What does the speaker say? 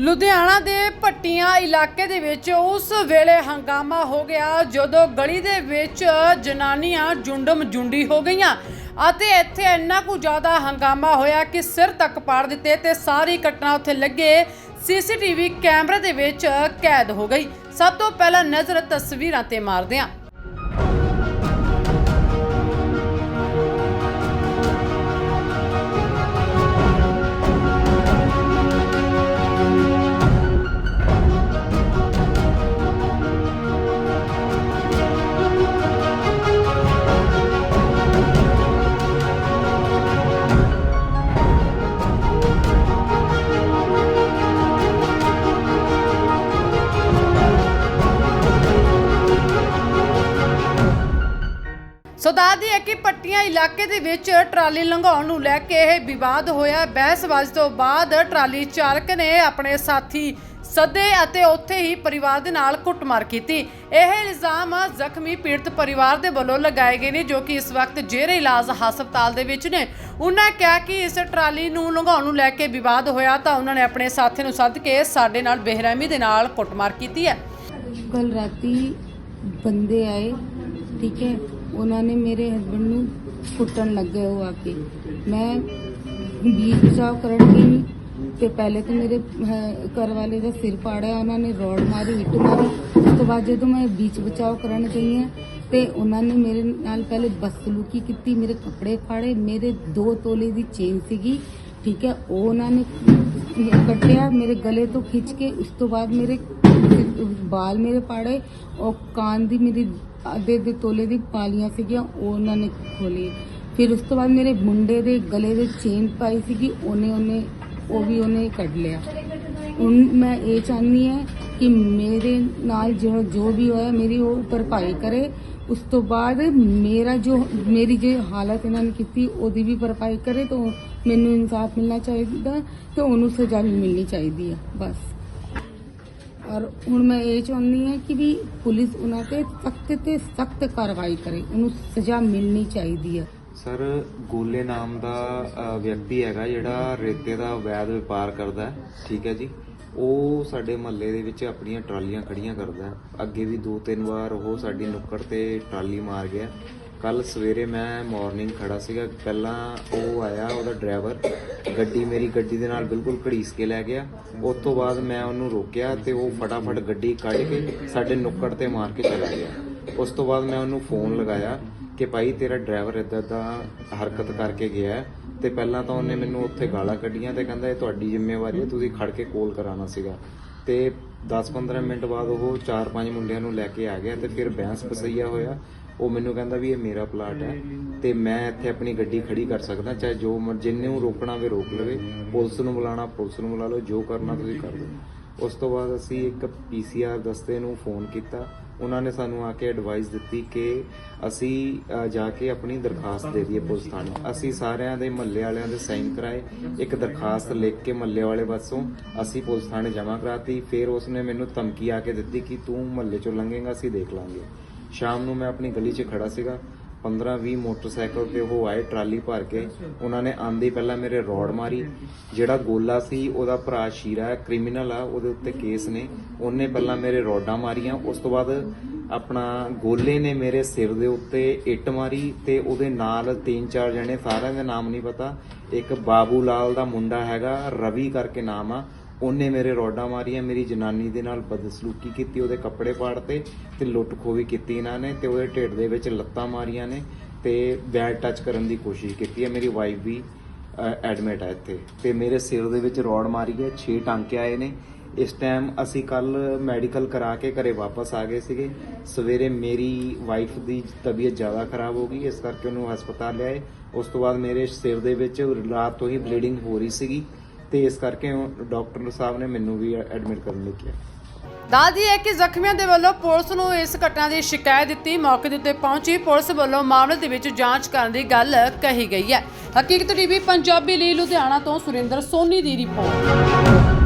ਲੁਧਿਆਣਾ ਦੇ ਭੱਟੀਆਂ ਇਲਾਕੇ ਦੇ ਵਿੱਚ ਉਸ ਵੇਲੇ ਹੰਗਾਮਾ ਹੋ ਗਿਆ ਜਦੋਂ ਗਲੀ ਦੇ ਵਿੱਚ ਜਨਾਨੀਆਂ ਜੁੰਡਮ ਜੁੰਡੀ ਹੋ ਗਈਆਂ ਅਤੇ ਇੱਥੇ ਇੰਨਾ ਕੁ ਜ਼ਿਆਦਾ ਹੰਗਾਮਾ ਹੋਇਆ ਕਿ ਸਿਰ ਤੱਕ ਪਾੜ ਦਿੱਤੇ ਤੇ ਸਾਰੀ ਘਟਨਾ ਉੱਥੇ ਲੱਗੇ। ਸੀਸੀਟੀਵੀ ਕੈਮਰੇ ਦੇ ਵਿੱਚ ਕੈਦ ਹੋ ਗਈ। ਸਭ ਤੋਂ ਪਹਿਲਾਂ ਨਜ਼ਰ ਤਸਵੀਰਾਂ ਤੇ ਮਾਰਦੇ ਹਾਂ। ਸੋ ਦੱਸਦੀ ਹੈ ਕਿ ਪੱਟੀਆਂ ਇਲਾਕੇ ਦੇ ਵਿੱਚ ਟਰਾਲੀ ਲੰਘਾਉਣ ਨੂੰ ਲੈ ਕੇ ਇਹ ਵਿਵਾਦ ਹੋਇਆ। ਬਹਿਸਬਾਜ਼ੀ ਤੋਂ ਬਾਅਦ ਟਰਾਲੀ ਚਾਲਕ ਨੇ ਆਪਣੇ ਸਾਥੀ ਸੱਦੇ ਅਤੇ ਉੱਥੇ ਹੀ ਪਰਿਵਾਰ ਦੇ ਨਾਲ ਕੁੱਟਮਾਰ ਕੀਤੀ। ਇਹ ਇਲਜ਼ਾਮ ਜ਼ਖਮੀ ਪੀੜਤ ਪਰਿਵਾਰ ਦੇ ਵੱਲੋਂ ਲਗਾਏ ਗਏ ਨੇ, ਜੋ ਕਿ ਇਸ ਵਕਤ ਜੇਰੇ ਇਲਾਜ ਹਸਪਤਾਲ ਦੇ ਵਿੱਚ ਨੇ। ਉਹਨਾਂ ਕਿਹਾ ਕਿ ਇਸ ਟਰਾਲੀ ਨੂੰ ਲੰਘਾਉਣ ਨੂੰ ਲੈ ਕੇ ਵਿਵਾਦ ਹੋਇਆ ਤਾਂ ਉਹਨਾਂ ਨੇ ਆਪਣੇ ਸਾਥੀ ਨੂੰ ਸੱਦ ਕੇ ਸਾਡੇ ਨਾਲ ਬੇਰਹਿਮੀ ਦੇ ਨਾਲ ਕੁੱਟਮਾਰ ਕੀਤੀ ਹੈ। ਕੱਲ ਰਾਤੀ ਬੰਦੇ ਆਏ, ਠੀਕ ਹੈ? ਉਹਨਾਂ ਨੇ ਮੇਰੇ ਹਸਬੰਡ ਨੂੰ ਕੁੱਟਣ ਲੱਗੇ ਉਹ ਆ ਕੇ। ਮੈਂ ਬੀਚ ਬਚਾਓ ਕਰਨ ਗਈ ਤੇ ਪਹਿਲੇ ਤਾਂ ਮੇਰੇ ਘਰ ਵਾਲੇ ਦਾ ਸਿਰ ਪਾੜਿਆ, ਉਹਨਾਂ ਨੇ ਰੋਡ ਮਾਰੀ, ਇੱਟ ਮਾਰੀ। ਉਸ ਤੋਂ ਬਾਅਦ ਜਦੋਂ ਮੈਂ ਬੀਚ ਬਚਾਓ ਕਰਨ ਗਈ ਹਾਂ ਤੇ ਉਹਨਾਂ ਨੇ ਮੇਰੇ ਨਾਲ ਪਹਿਲੇ ਬਸਲੂਕੀ ਕੀਤੀ, ਮੇਰੇ ਕੱਪੜੇ ਫਾੜੇ, ਮੇਰੇ 2 ਤੋਲੇ ਦੀ ਚੇਨ ਸੀਗੀ, ਠੀਕ ਹੈ, ਉਹ ਉਹਨਾਂ ਨੇ ਕੱਟਿਆ, ਮੇਰੇ ਗਲੇ ਤੋਂ ਖਿੱਚ ਕੇ, ਉਸ ਤੋਂ ਬਾਅਦ ਮੇਰੇ ਬਾਲ ਮੇਰੇ ਪਾੜੇ, ਉਹ ਕਾਨ ਦੀ ਮੇਰੀ ਅੱਧੇ ਦੇ ਤੋਲੇ ਦੀ ਪਾਲੀਆਂ ਸੀਗੀਆਂ, ਉਹ ਉਹਨਾਂ ਨੇ ਖੋਲੀ ਫਿਰ ਉਸ ਤੋਂ ਬਾਅਦ ਮੇਰੇ ਮੁੰਡੇ ਦੇ ਗਲੇ ਦੇ ਚੇਨ ਪਾਈ ਸੀਗੀ, ਉਹਨੇ ਉਹਨੇ, ਉਹ ਵੀ ਉਹਨੇ ਕੱਢ ਲਿਆ। ਹੁਣ ਮੈਂ ਇਹ ਚਾਹੁੰਦੀ ਹਾਂ ਕਿ ਮੇਰੇ ਨਾਲ ਜੋ ਜੋ ਵੀ ਹੋਇਆ, ਮੇਰੀ ਉਹ ਭਰਪਾਈ ਕਰੇ। ਉਸ ਤੋਂ ਬਾਅਦ ਮੇਰਾ ਜੋ, ਮੇਰੀ ਜੇ ਹਾਲਤ ਇਹਨਾਂ ਨੇ ਕੀਤੀ, ਉਹਦੀ ਵੀ ਭਰਪਾਈ ਕਰੇ, ਤਾਂ ਮੈਨੂੰ ਇਨਸਾਫ ਮਿਲਣਾ ਚਾਹੀਦਾ ਤੇ ਉਹਨੂੰ ਸਜ਼ਾ ਵੀ ਮਿਲਣੀ ਚਾਹੀਦੀ ਹੈ ਬਸ। ਔਰ ਹੁਣ ਮੈਂ ਇਹ ਚਾਹੁੰਦੀ ਹਾਂ ਕਿ ਵੀ ਪੁਲਿਸ ਉਹਨਾਂ ਤੇ ਸਖਤ ਤੇ ਸਖਤ ਕਾਰਵਾਈ ਕਰੇ। ਉਹਨੂੰ ਸਜ਼ਾ ਮਿਲਣੀ ਚਾਹੀਦੀ ਹੈ। ਸਰ ਗੋਲੇ ਨਾਮ ਦਾ ਅ, ਵਿਅਕਤੀ ਹੈਗਾ ਜਿਹੜਾ ਰੇਤੇ ਦਾ ਵੈਦ ਵਪਾਰ ਕਰਦਾ ਹੈ ਠੀਕ ਹੈ ਜੀ? ਉਹ ਸਾਡੇ ਮਹੱਲੇ ਦੇ ਵਿੱਚ ਆਪਣੀਆਂ ਟਰਾਲੀਆਂ ਖੜੀਆਂ ਕਰਦਾ ਹੈ। ਅੱਗੇ ਵੀ ਦੋ ਤਿੰਨ ਵਾਰ ਉਹ ਸਾਡੀ ਨੁੱਕੜ ਤੇ ਟਰਾਲੀ ਮਾਰ ਗਿਆ ਕੱਲ ਸਵੇਰੇ ਮੈਂ ਮਾਰਨਿੰਗ ਖੜਾ ਸੀਗਾ। ਪਹਿਲਾਂ ਉਹ ਆਇਆ, ਉਹਦਾ ਡਰਾਈਵਰ ਗੱਡੀ ਮੇਰੀ ਗੱਡੀ ਦੇ ਨਾਲ ਬਿਲਕੁਲ ਘੜੀਸ ਕੇ ਲੈ ਗਿਆ। ਉਸ ਤੋਂ ਬਾਅਦ ਮੈਂ ਉਹਨੂੰ ਰੋਕਿਆ ਤੇ ਉਹ ਫਟਾਫਟ ਗੱਡੀ ਕੱਢ ਕੇ ਸਾਡੇ ਨੁੱਕੜ ਤੇ ਮਾਰ ਕੇ ਚਲਾ ਗਿਆ। ਉਸ ਤੋਂ ਬਾਅਦ ਮੈਂ ਉਹਨੂੰ ਫੋਨ ਲਗਾਇਆ ਕਿ ਭਾਈ ਤੇਰਾ ਡਰਾਈਵਰ ਇਦਾਂ ਦਾ ਹਰਕਤ ਕਰਕੇ ਗਿਆ ਹੈ ਤੇ ਪਹਿਲਾਂ ਤਾਂ ਉਹਨੇ ਮੈਨੂੰ ਉੱਥੇ ਗਾਲਾਂ ਕੱਢੀਆਂ ਤੇ ਕਹਿੰਦਾ, ਇਹ ਤੁਹਾਡੀ ਜ਼ਿੰਮੇਵਾਰੀ ਹੈ, ਤੁਸੀਂ ਖੜ ਕੇ ਕੋਲ ਕਰਾਉਣਾ ਸੀਗਾ। ਤੇ 10-15 ਮਿੰਟ ਬਾਅਦ ਉਹ 4-5 ਮੁੰਡਿਆਂ ਨੂੰ ਲੈ ਕੇ ਆ ਗਿਆ ਤੇ ਫਿਰ ਬੈਂਸ ਪਸਈਆ ਹੋਇਆ। ਉਹ ਮੈਨੂੰ ਕਹਿੰਦਾ ਵੀ ਇਹ ਮੇਰਾ ਪਲਾਟ ਹੈ ਤੇ ਮੈਂ ਇੱਥੇ ਆਪਣੀ ਗੱਡੀ ਖੜੀ ਕਰ ਸਕਦਾ ਚਾਹੇ ਜੋ ਮਰ- ਜਿੰਨੇ ਨੂੰ ਰੋਕਣਾ ਵੇ ਰੋਕ ਲਵੇ ਪੁਲਿਸ ਨੂੰ ਬੁਲਾਣਾ ਪੁਲਿਸ ਨੂੰ ਬੁਲਾ ਲਓ ਜੋ ਕਰਨਾ ਤੁਸੀਂ ਕਰ ਦਿਓ ਉਸ ਤੋਂ ਬਾਅਦ ਅਸੀਂ ਇੱਕ ਪੀਸੀਆਰ ਦਸਤੇ ਨੂੰ ਫੋਨ ਕੀਤਾ ਉਹਨਾਂ ਨੇ ਸਾਨੂੰ ਆ ਕੇ ਐਡਵਾਈਸ ਦਿੱਤੀ ਕਿ ਅਸੀਂ ਜਾ ਕੇ ਆਪਣੀ ਦਰਖਾਸਤ ਦੇ ਦਈਏ ਪੁਲਿਸ ਥਾਣੇ। ਅਸੀਂ ਸਾਰਿਆਂ ਦੇ ਮਹੱਲੇ ਵਾਲਿਆਂ ਦੇ ਸਾਈਨ ਕਰਾਏ ਇੱਕ ਦਰਖਾਸਤ ਲਿਖ ਕੇ ਮਹੱਲੇ ਵਾਲੇ ਪਾਸੋਂ ਅਸੀਂ ਪੁਲਿਸ ਥਾਣੇ ਜਮ੍ਹਾਂ ਕਰਾਤੀ। ਫਿਰ ਉਸਨੇ ਮੈਨੂੰ ਧਮਕੀ ਆ ਕੇ ਦਿੱਤੀ ਕਿ ਤੂੰ ਮਹੱਲੇ ਚੋਂ ਲੰਘੇਗਾ ਅਸੀਂ ਦੇਖ ਲਾਂਗੇ। ਸ਼ਾਮ ਨੂੰ ਮੈਂ ਆਪਣੀ ਗਲੀ 'ਚ ਖੜਾ ਸੀਗਾ। 15-20 ਮੋਟਰਸਾਈਕਲ ਤੇ ਉਹ ਆਏ ਟਰਾਲੀ ਭਰ ਕੇ। ਉਹਨਾਂ ਨੇ ਆਂਦੇ ਪਹਿਲਾਂ ਮੇਰੇ ਰੋਡ ਮਾਰੀ। ਜਿਹੜਾ ਗੋਲਾ ਸੀ, ਉਹਦਾ ਭਰਾ ਸ਼ੀਰਾ ਹੈ, ਕ੍ਰਿਮੀਨਲ ਆ, ਉਹਦੇ ਉੱਤੇ ਕੇਸ ਨੇ। ਉਹਨੇ ਪਹਿਲਾਂ ਮੇਰੇ ਰੋਡਾਂ ਮਾਰੀਆਂ। ਉਸ ਤੋਂ ਬਾਅਦ ਆਪਣਾ ਗੋਲੇ ਨੇ ਮੇਰੇ ਸਿਰ ਦੇ ਉੱਤੇ ਇੱਟ ਮਾਰੀ ਤੇ ਉਹਦੇ ਨਾਲ ਤਿੰਨ ਚਾਰ ਜਣੇ, ਸਾਰਿਆਂ ਦੇ ਨਾਮ ਨਹੀਂ ਪਤਾ। ਇੱਕ ਬਾਬੂ ਲਾਲ ਦਾ ਮੁੰਡਾ ਹੈਗਾ, ਰਵੀ ਕਰਕੇ ਨਾਮ ਆ। ਉਹਨੇ ਮੇਰੇ ਰੋਡਾਂ ਮਾਰੀਆਂ, ਮੇਰੀ ਜਨਾਨੀ ਦੇ ਨਾਲ ਬਦਸਲੂਕੀ ਕੀਤੀ, ਉਹਦੇ ਕੱਪੜੇ ਪਾੜਤੇ ਤੇ ਲੁੱਟ ਖੋਹ ਕੀਤੀ ਇਹਨਾਂ ਨੇ ਤੇ ਉਹਦੇ ਢਿੱਡ ਦੇ ਵਿੱਚ ਲੱਤਾਂ ਮਾਰੀਆਂ ਨੇ ਤੇ ਬੈਡ ਟੱਚ ਕਰਨ ਦੀ ਕੋਸ਼ਿਸ਼ ਕੀਤੀ ਹੈ। ਮੇਰੀ ਵਾਈਫ ਵੀ ਐਡਮਿਟ ਹੈ ਇੱਥੇ ਤੇ ਮੇਰੇ ਸਿਰ ਦੇ ਵਿੱਚ ਰੋਡ ਮਾਰੀ ਹੈ 6 ਟਾਂਕੇ ਆਏ ਨੇ। ਇਸ ਟਾਈਮ ਅਸੀਂ ਕੱਲ ਮੈਡੀਕਲ ਕਰਾ ਕੇ ਘਰੇ ਵਾਪਸ ਆ ਗਏ ਸੀਗੇ। ਸਵੇਰੇ ਮੇਰੀ ਵਾਈਫ ਦੀ ਤਬੀਅਤ ਜ਼ਿਆਦਾ ਖਰਾਬ ਹੋ ਗਈ, ਇਸ ਕਰਕੇ ਉਹਨੂੰ ਹਸਪਤਾਲ ਲਿਆਏ। ਉਸ ਤੋਂ ਬਾਅਦ ਮੇਰੇ ਸਿਰ ਦੇ ਵਿੱਚ ਰਾਤ ਤੋਂ ਹੀ ਬਲੀਡਿੰਗ ਹੋ ਰਹੀ ਸੀਗੀ। ਤੇ ਇਸ ਕਰਕੇ ਡਾਕਟਰ ਸਾਹਿਬ ਨੇ ਮੈਨੂੰ ਵੀ ਐਡਮਿਟ ਕਰਨ ਲਈ ਕਿਹਾ। ਦੱਸਦੀ ਹੈ ਕਿ ਜ਼ਖਮੀਆਂ ਦੇ ਵੱਲੋਂ ਪੁਲਿਸ ਨੂੰ ਇਸ ਘਟਨਾ ਦੀ ਸ਼ਿਕਾਇਤ ਦਿੱਤੀ, ਮੌਕੇ ਦੇ ਉੱਤੇ ਪਹੁੰਚੀ, ਪੁਲਿਸ ਵੱਲੋਂ ਮਾਮਲੇ ਦੇ ਵਿੱਚ ਜਾਂਚ ਕਰਨ ਦੀ ਗੱਲ ਕਹੀ ਗਈ ਹੈ। ਹਕੀਕਤ ਟੀਵੀ, ਪੰਜਾਬੀ ਲਈ ਲੁਧਿਆਣਾ ਤੋਂ ਸੁਰਿੰਦਰ ਸੋਨੀ ਦੀ ਰਿਪੋਰਟ।